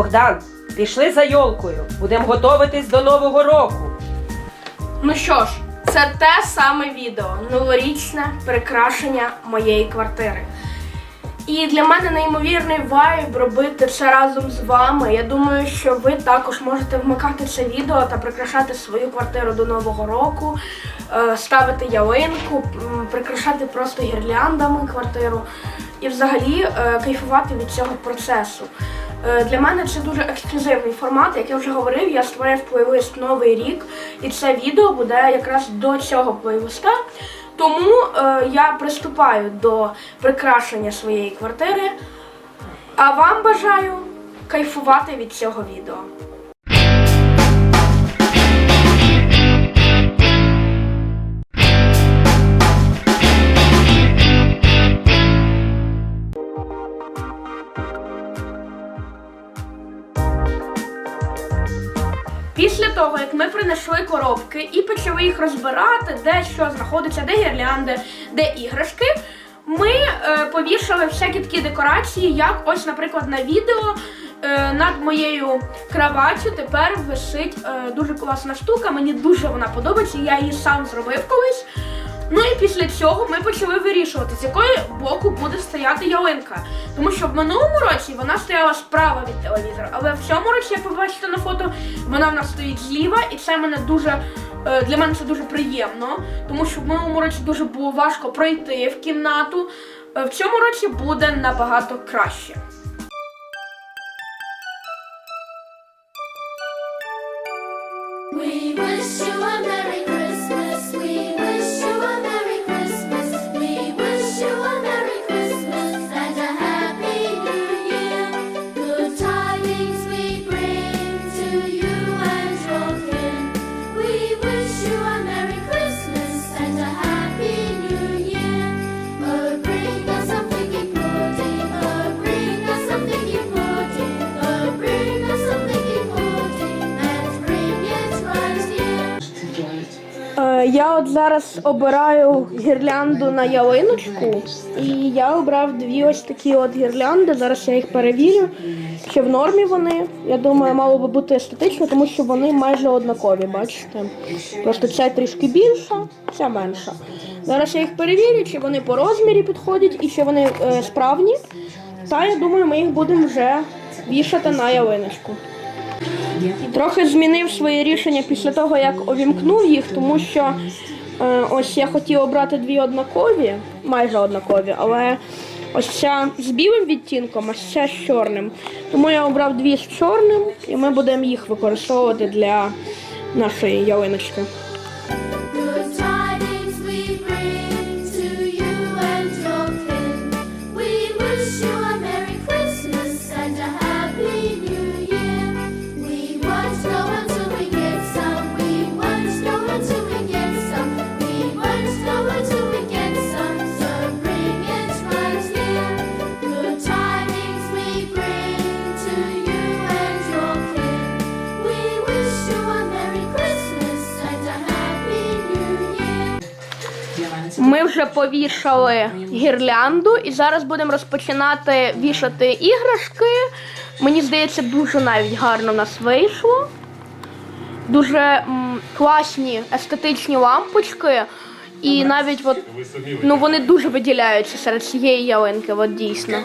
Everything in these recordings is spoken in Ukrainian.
Богдан, пішли за йолкою. Будемо готуватись до Нового року. Ну що ж, це те саме відео новорічне прикрашення моєї квартири. І для мене неймовірний вайб робити це разом з вами. Я думаю, що ви також можете вмикати це відео та прикрашати свою квартиру до Нового року, е, ставити ялинку, прикрашати просто гірляндами квартиру і взагалі е, кайфувати від цього процесу. Е, Для мене це дуже ексклюзивний формат. Як я вже говорив, я створив плейлист Новий рік, і це відео буде якраз до цього плейлиста. Тому е, я приступаю до прикрашення своєї квартири. А вам бажаю кайфувати від цього відео. Принесли коробки і почали їх розбирати, де що знаходиться, де гірлянди, де іграшки, ми е, повішали всякі такі декорації, як ось, наприклад, на відео е, над моєю кроваттю тепер висить е, дуже класна штука. Мені дуже вона подобається, я її сам зробив колись. Ну і після цього ми почали вирішувати, з якої боку буде стояти ялинка. Тому що в минулому році вона стояла справа від телевізора, але в цьому році, як ви бачите на фото, вона в нас стоїть зліва, і це мене дуже е, для мене це дуже приємно, тому що в минулому році дуже було важко пройти в кімнату. Е, В цьому році буде набагато краще. We wish you Я от зараз обираю гірлянду на ялиночку, і я обрав дві ось такі от гірлянди. Зараз я їх перевірю. Чи в нормі вони? Я думаю, мало би бути естетично, тому що вони майже однакові, бачите? Просто ця трішки більша, ця менша. Зараз я їх перевірю, чи вони по розмірі підходять і чи вони е, справні. Та я думаю, ми їх будемо вже вішати на ялиночку. Трохи змінив своє рішення після того, як увімкнув їх, тому що е, ось я хотів обрати дві однакові, майже однакові, але ось ця з білим відтінком, а ця з чорним. Тому я обрав дві з чорним, і ми будемо їх використовувати для нашої ялиночки. Ми вже повішали гірлянду і зараз будемо розпочинати вішати іграшки. Мені здається, дуже навіть гарно в нас вийшло. Дуже м, класні естетичні лампочки. І навіть от, ну, вони дуже виділяються серед цієї ялинки, от дійсно.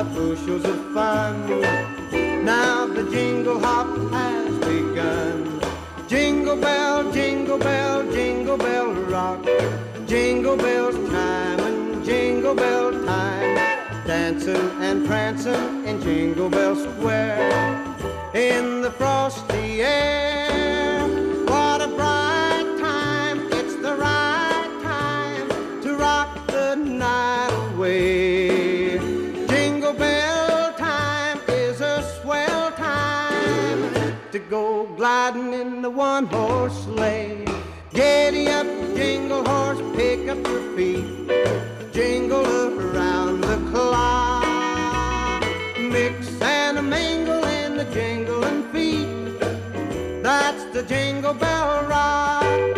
Up bushels of fun. Now the jingle hop has begun. Jingle bell, jingle bell, jingle bell rock. Jingle bells chime and jingle bell time, dancing and prancing in Jingle Bell Square. In the frosty air, one horse sleigh. Giddy up, jingle horse, pick up your feet, jingle around the clock. Mix and a mingle in the jingling feet. That's the jingle bell rock.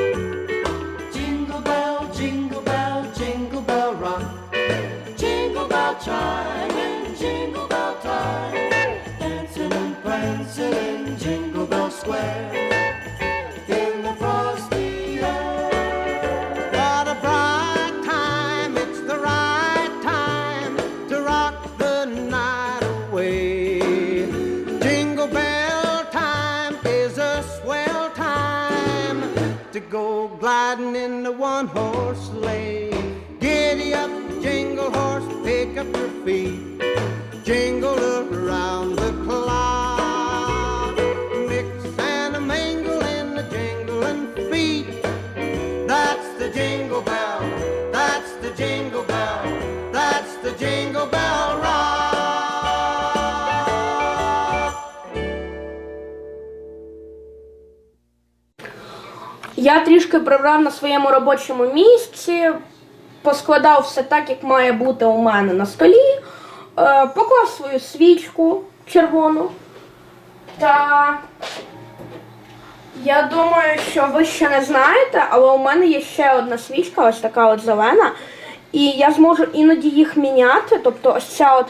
Jingle bell, jingle bell, jingle bell rock. Jingle bell chime and jingle bell time. Dancing and prancing in Jingle Bell Square. One horse sleigh. Giddy up, jingle horse, pick up your feet, jingle around Я трішки прибрав на своєму робочому місці, поскладав все так, як має бути у мене на столі, е, поклав свою свічку червону. Та я думаю, що ви ще не знаєте, але у мене є ще одна свічка, ось така от зелена. І я зможу іноді їх міняти. Тобто ось ця от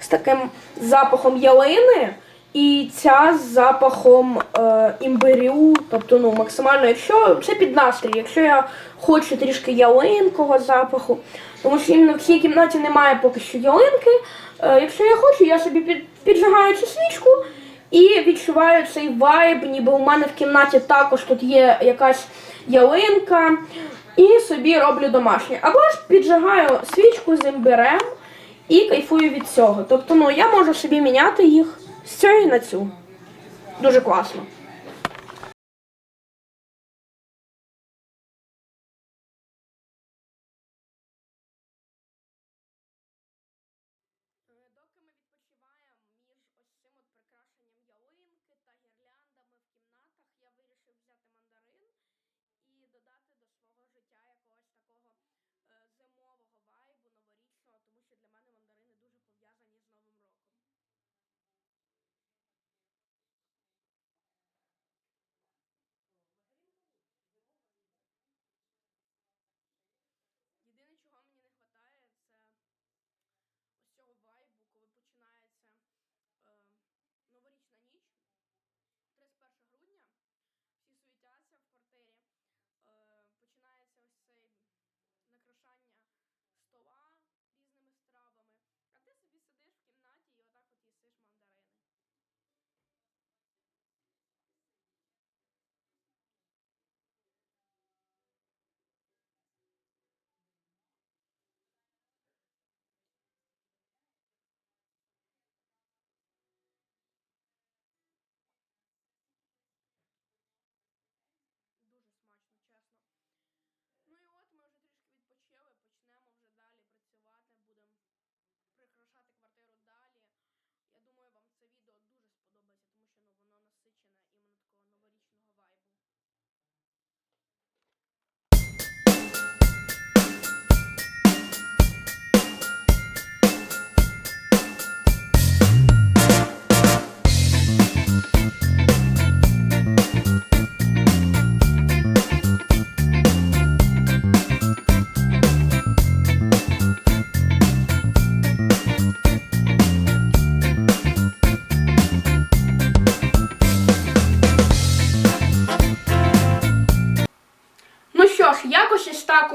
з таким запахом ялини. І ця з запахом е, імбирю, тобто ну максимально, якщо це під настрій, якщо я хочу трішки ялинкового запаху, тому що іменно в цій кімнаті немає поки що ялинки. Е, якщо я хочу, я собі під, піджигаю цю свічку і відчуваю цей вайб, ніби у мене в кімнаті також тут є якась ялинка, і собі роблю домашнє. Або ж піджигаю свічку з імбирем і кайфую від цього. Тобто, ну я можу собі міняти їх з цієї на цю. Дуже класно.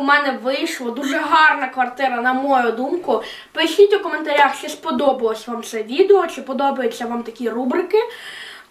Мене вийшло. Дуже гарна квартира, на мою думку. Пишіть у коментарях, чи сподобалось вам це відео, чи подобаються вам такі рубрики.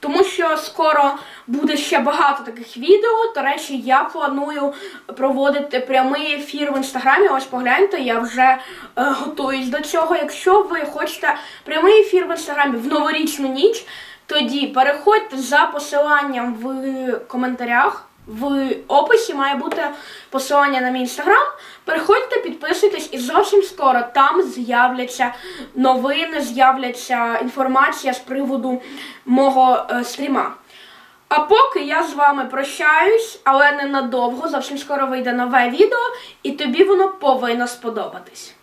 тому що скоро буде ще багато таких відео. До речі, я планую проводити прямий ефір в інстаграмі. Ось погляньте, я вже е, готуюсь до цього. Якщо ви хочете прямий ефір в інстаграмі в новорічну ніч, тоді переходьте за посиланням в коментарях. В описі має бути посилання на мій інстаграм. Переходьте, підписуйтесь, і зовсім скоро там з'являться новини, з'являться інформація з приводу мого е, стріма. А поки я з вами прощаюсь, але ненадовго, зовсім скоро вийде нове відео, і тобі воно повинно сподобатись.